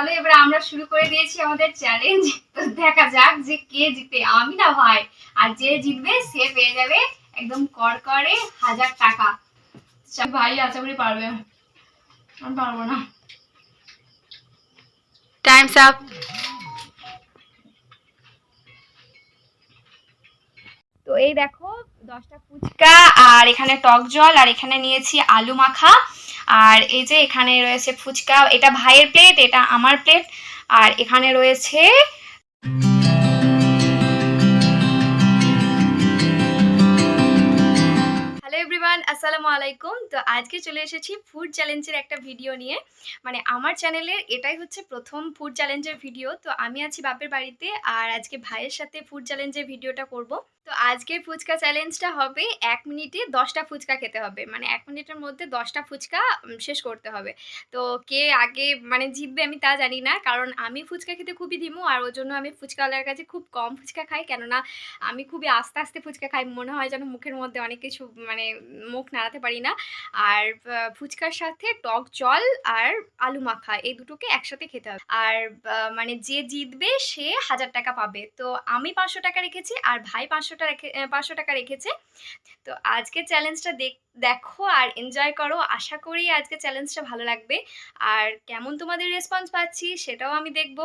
চলো এবার আমরা শুরু করে দিয়েছি আমাদের চ্যালেঞ্জ তো দেখা যাক যে কে জিতে। আমি না ভাই আর যে জিতবে সে পেয়ে যাবে একদম করকরে হাজার টাকা। ভাই আশা করি পারবে। আমি পারব না। টাইমস আপ তো এই দেখো দশটা ফুচকা আর এখানে টক জল আর এখানে নিয়েছি আলু মাখা। আর এই যে এখানে রয়েছে ফুচকা, এটা ভাইয়ের প্লেট এটা আমার প্লেট আর এখানে রয়েছে আসসালামু আলাইকুম। তো আজকে চলে এসেছি ফুড চ্যালেঞ্জের একটা ভিডিও নিয়ে। মানে আমার চ্যানেলের এটাই হচ্ছে প্রথম ফুড চ্যালেঞ্জের ভিডিও তো আমি আছি বাপের বাড়িতে আর আজকে ভাইয়ের সাথে ফুড চ্যালেঞ্জের ভিডিওটা করব। তো আজকের ফুচকা চ্যালেঞ্জটা হবে এক মিনিটে দশটা ফুচকা খেতে হবে। মানে এক মিনিটের মধ্যে দশটা ফুচকা শেষ করতে হবে। তো কে আগে মানে জিতবে আমি তা জানি না, কারণ আমি ফুচকা খেতে খুবই ধিমু আর ওর জন্য আমি ফুচকাওয়ালার কাছে খুব কম ফুচকা খাই। কেননা আমি খুবই আস্তে আস্তে ফুচকা খাই, মনে হয় যেন মুখের মধ্যে অনেক কিছু মানে মুখ নাড়াতে পারি না। আর ফুচকার সাথে টক জল আর আলু মাখা, এই দুটোকে একসাথে খেতে হবে। আর মানে যে জিতবে সে হাজার টাকা পাবে। তো আমি পাঁচশো টাকা রেখেছি আর ভাই পাঁচশোটা রেখে পাঁচশো টাকা রেখেছে। তো আজকে চ্যালেঞ্জটা দেখ আর এনজয় করো। আশা করি আজকে চ্যালেঞ্জটা ভালো লাগবে। আর কেমন তোমাদের রেসপন্স পাচ্ছি সেটাও আমি দেখব।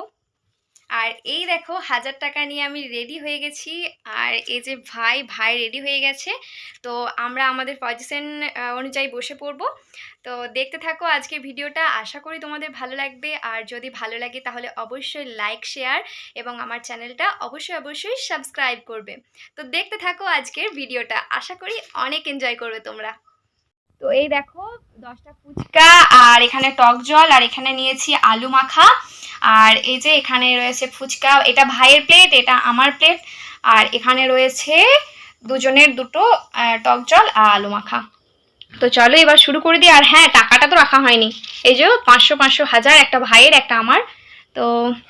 আর এই দেখো হাজার টাকা নিয়ে আমি রেডি হয়ে গেছি। আর এই যে ভাই ভাই রেডি হয়ে গেছে। তো আমরা আমাদের পজিশন অনুযায়ী বসে পড়ব। তো দেখতে থাকো আজকের ভিডিওটা। আশা করি তোমাদের ভালো লাগবে। আর যদি ভালো লাগে তাহলে অবশ্যই লাইক শেয়ার এবং আমার চ্যানেলটা অবশ্যই অবশ্যই সাবস্ক্রাইব করবে। তো দেখতে থাকো আজকের ভিডিওটা। আশা করি অনেক এনজয় করবে তোমরা। তো এই দেখো দশটা ফুচকা আর এখানে টক জল আর এখানে নিয়েছি আলু মাখা। আর এই যে এখানে রয়েছে ফুচকা, এটা ভাইয়ের প্লেট এটা আমার প্লেট আর এখানে রয়েছে দুজনের দুটো টক জল আর আলু মাখা। তো চলো এবার শুরু করে দিই, আর হ্যাঁ টাকাটা তো রাখা হয়নি। এই যে পাঁচশো পাঁচশো হাজার, একটা ভাইয়ের, একটা আমার। তো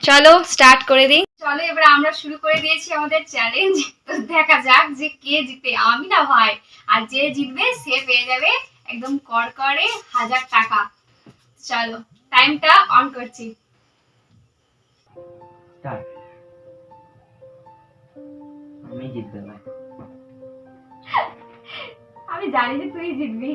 চলো স্টার্ট করে দিই। চলো এবার আমরা শুরু করে দিয়েছি আমাদের চ্যালেঞ্জ তো দেখা যাক যে কে জিতে। আমি না ভাই, আর যে জিতবে সে পেয়ে যাবে একদম কর করে হাজার টাকা। চলো টাইমটা অন করছি। স্টার্ট আমি জিতবে, ভাই। আমি জানি যে তুই জিতবি।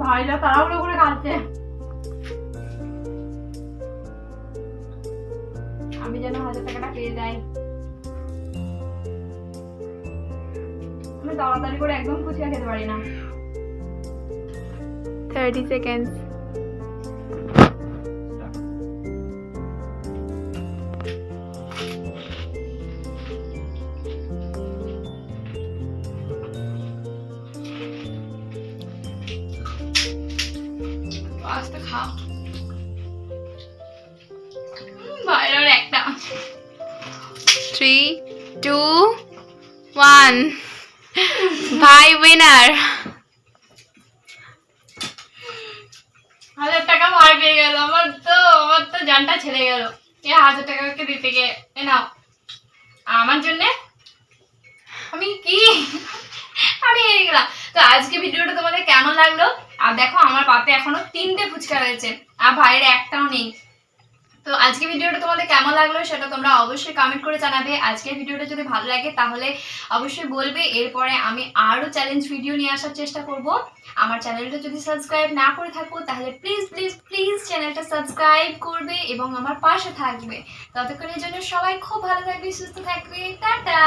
ভাইরা তাড়াহুড়ো করে খাচ্ছে আমি যেন হাজার টাকাটা পেয়ে যাই। আমি তাড়াতাড়ি করে একদম ফুচকা খেতে পারি না। থার্টি সেকেন্ডস আস্তে খা ভাইরার একটা থ্রি টু ওয়ান ভাই উইনার হাজার টাকা ভয় পেয়ে গেল, আমার তো আমার তো জানটা ছেড়ে গেল। এ হাজার টাকাকে দিতে গিয়ে, এ নাও। আমার জন্যে? আমি কি? আমি হেরে গেলাম। তো আজকে ভিডিওটা তোমাদের কেমন লাগল? আর দেখো, আমার পাতে এখনও তিনটে ফুচকা রয়েছে। আর ভাইয়ের একটাও নেই। তো আজকে ভিডিওটা তোমাদের কেমন লাগল সেটা তোমরা অবশ্যই কমেন্ট করে জানাবে। আজকের ভিডিওটা যদি ভালো লাগে তাহলে অবশ্যই বলবে। এরপরে আমি আরও চ্যালেঞ্জ ভিডিও নিয়ে আসার চেষ্টা করব। আমার চ্যানেলটা যদি সাবস্ক্রাইব না করে থাকো তাহলে প্লিজ প্লিজ প্লিজ চ্যানেলটা সাবস্ক্রাইব করবে এবং আমার পাশে থাকবে। ততক্ষণের জন্য সবাই খুব ভালো থাকবে, সুস্থ থাকবে। টাটা!